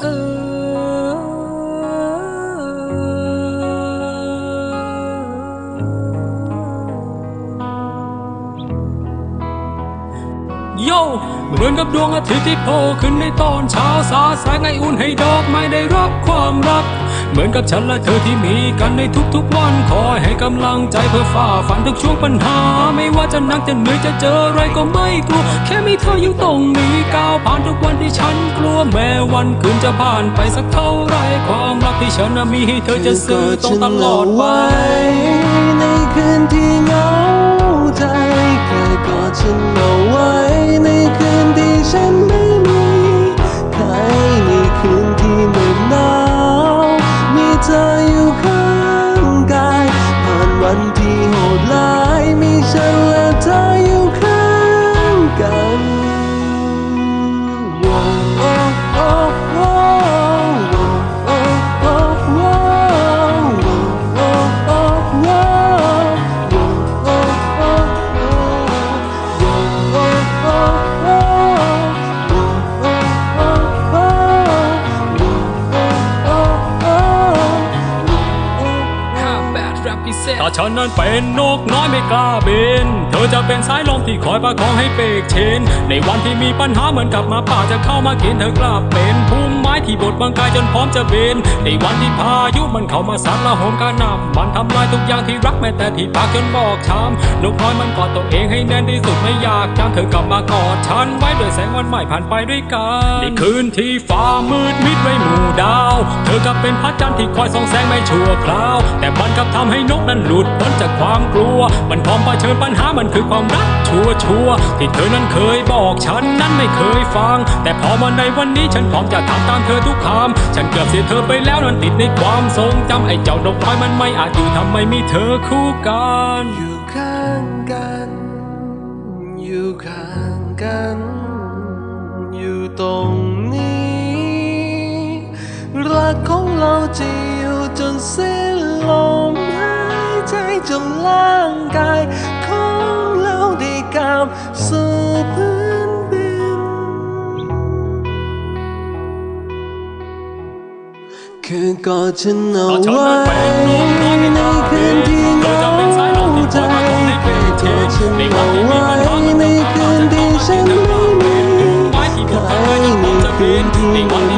Oh. เหมือนกับดวงอาทิตย์ที่โผล่ขึ้นในตอนเช้าสาแสงไออุ่นให้ดอกไม้ได้รับความรัก เหมือนกับฉันและเธอที่มีกันในทุกๆวันคอยให้กำลังใจเพื่อฝ่าฟันทุกช่วงปัญหา ไม่ว่าจะหนักจะเหนื่อยจะเจออะไรก็ไม่กลัว แค่มีเธออยู่ตรงนี้ก้าวผ่านทุกวันที่ฉันกลัวแม้วันคืนจะผ่านไปสักเท่าไรความรักที่ฉันมีให้เธอจะซื้อต้องตลอดไป ถ้าฉันนั้นเป็นนกน้อยไม่กล้าบิน เธอจะเป็นสายลมที่คอยประคองให้เปกเชนในวันที่มีปัญหาเหมือนกับมาป่าจะเข้ามากินเธอกลับเป็นพุ่มไม้ ที่บดบังกายจนพร้อมจะเบนในวันที่พายุมันเข้ามาซัดละโหมกระหน่ำมันทำลายทุกอย่างที่รักแม้แต่ที่ปากจนบอกช้ำนกน้อยมันกอดตัวเองให้แน่นที่สุดไม่อยากจำเธอกลับมากอดฉันไว้ด้วยแสงวันใหม่ผ่านไปด้วยกันในคืนที่ฟ้ามืดมิดไว้หมู่ดาว เธอกับเป็นพระจันทร์ที่คอยส่องแสงไม่ชั่วคราว แต่มันกลับทำให้นกนั้นหลุดพ้นจากความกลัว มันพร้อมเผชิญปัญหามันคือความรักชัวชัวที่เธอนั้นเคยบอกฉัน ไม่เคยฟัง แต่พอมาในวันนี้ฉันพร้อมจะทำตามเธอทุกคำฉันเกือบเสียเธอไปแล้วนั้นติดในความทรงจำไอ้เจ้านกน้อยมันไม่อาจอยู่ทำไมมีเธอคู่กันอยู่ข้างกัน อยู่ข้างกัน อยู่ตรงนี้ รักของเราจะอยู่จนสิ้นลมหายใจจนร่างกายของเราได้ก้าวสู่ คือกอดฉันเอาถ้าฉันไว้นั้นเป็นนกน้อยไม่กล้าบินในคืนที่เหเธอจะเป็นสายลมที่คอยประคองให้เป็นเชนฉันในวัเอานที่มีไว้ปัญหามันในก็คืนที่ฉันไม่มีไม้ที่บดบังกายจนพร้อมจะบิน